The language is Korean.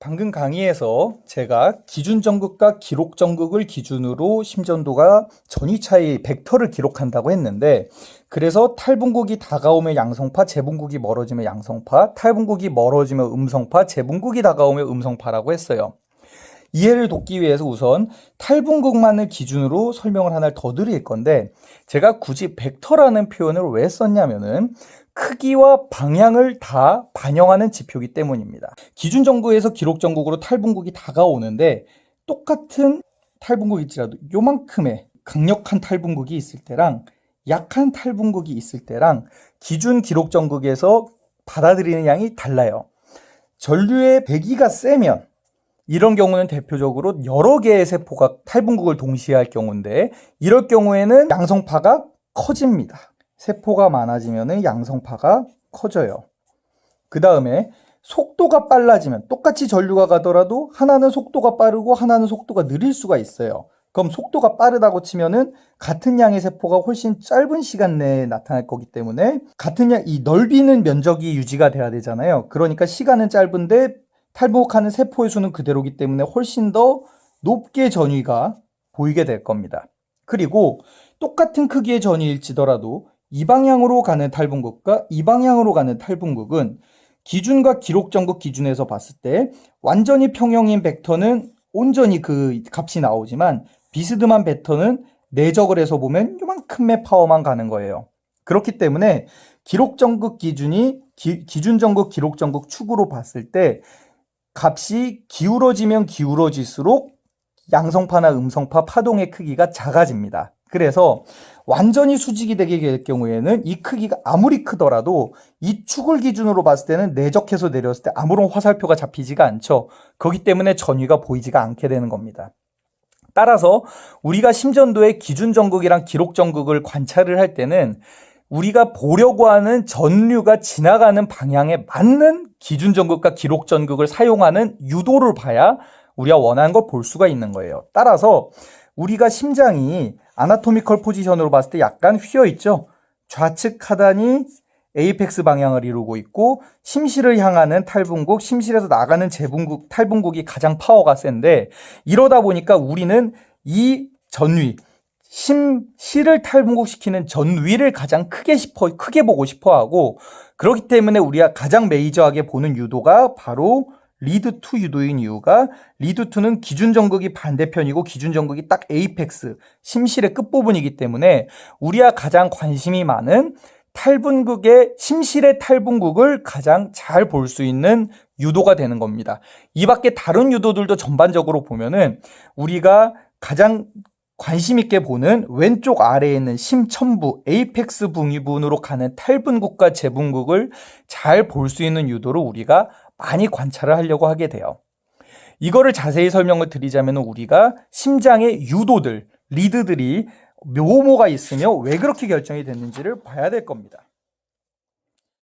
방금 강의에서 제가 기준 전극과 기록 전극을 기준으로 심전도가 전위차의 벡터를 기록한다고 했는데 그래서 탈분국이 다가오면 양성파, 재분국이 멀어지면 양성파, 탈분국이 멀어지면 음성파, 재분국이 다가오면 음성파라고 했어요. 이해를 돕기 위해서 우선 탈분국만을 기준으로 설명을 하나를 더 드릴 건데 제가 굳이 벡터라는 표현을 왜 썼냐면은 크기와 방향을 다 반영하는 지표이기 때문입니다. 기준 정구에서 기록 정국으로 탈분국이 다가오는데 똑같은 탈분국일지라도 요만큼의 강력한 탈분국이 있을 때랑 약한 탈분국이 있을 때랑 기준 기록 정국에서 받아들이는 양이 달라요. 전류의 배기가 세면 이런 경우는 대표적으로 여러 개의 세포가 탈분국을 동시에 할 경우인데 이럴 경우에는 양성파가 커집니다. 세포가 많아지면 양성파가 커져요. 그 다음에 속도가 빨라지면 똑같이 전류가 가더라도 하나는 속도가 빠르고 하나는 속도가 느릴 수가 있어요. 그럼 속도가 빠르다고 치면은 같은 양의 세포가 훨씬 짧은 시간 내에 나타날 거기 때문에 같은 양, 이 넓이는 면적이 유지가 돼야 되잖아요. 그러니까 시간은 짧은데 탈북하는 세포의 수는 그대로기 때문에 훨씬 더 높게 전위가 보이게 될 겁니다. 그리고 똑같은 크기의 전위일지더라도 이 방향으로 가는 탈분국과 이 방향으로 가는 탈분국은 기준과 기록 전국 기준에서 봤을 때 완전히 평형인 벡터는 온전히 그 값이 나오지만 비스듬한 벡터는 내적을 해서 보면 요만큼의 파워만 가는 거예요. 그렇기 때문에 기록 전국 기준이 기, 기준 전국 기록 전국 축으로 봤을 때 값이 기울어지면 기울어질수록 양성파나 음성파 파동의 크기가 작아집니다. 그래서 완전히 수직이 되게 될 경우에는 이 크기가 아무리 크더라도 이 축을 기준으로 봤을 때는 내적해서 내렸을 때 아무런 화살표가 잡히지가 않죠. 그렇기 때문에 전위가 보이지가 않게 되는 겁니다. 따라서 우리가 심전도의 기준 전극이랑 기록 전극을 관찰을 할 때는 우리가 보려고 하는 전류가 지나가는 방향에 맞는 기준 전극과 기록 전극을 사용하는 유도를 봐야 우리가 원하는 걸 볼 수가 있는 거예요. 따라서 우리가 심장이 아나토미컬 포지션으로 봤을 때 약간 휘어 있죠. 좌측 하단이 에이펙스 방향을 이루고 있고 심실을 향하는 탈분국, 심실에서 나가는 재분국, 탈분국이 가장 파워가 센데 이러다 보니까 우리는 이 전위, 심실을 탈분국시키는 전위를 가장 크게 싶어 크게 보고 싶어 하고 그렇기 때문에 우리가 가장 메이저하게 보는 유도가 바로 리드 투 유도인 이유가 리드 투는 기준 전극이 반대편이고 기준 전극이 딱 에이펙스 심실의 끝부분이기 때문에 우리가 가장 관심이 많은 탈분극의 심실의 탈분극을 가장 잘 볼 수 있는 유도가 되는 겁니다. 이 밖에 다른 유도들도 전반적으로 보면은 우리가 가장 관심 있게 보는 왼쪽 아래에 있는 심천부 에이펙스 부분으로 가는 탈분국과 재분국을 잘 볼 수 있는 유도로 우리가 많이 관찰을 하려고 하게 돼요. 이거를 자세히 설명을 드리자면 우리가 심장의 유도들, 리드들이 묘모가 있으며 왜 그렇게 결정이 됐는지를 봐야 될 겁니다.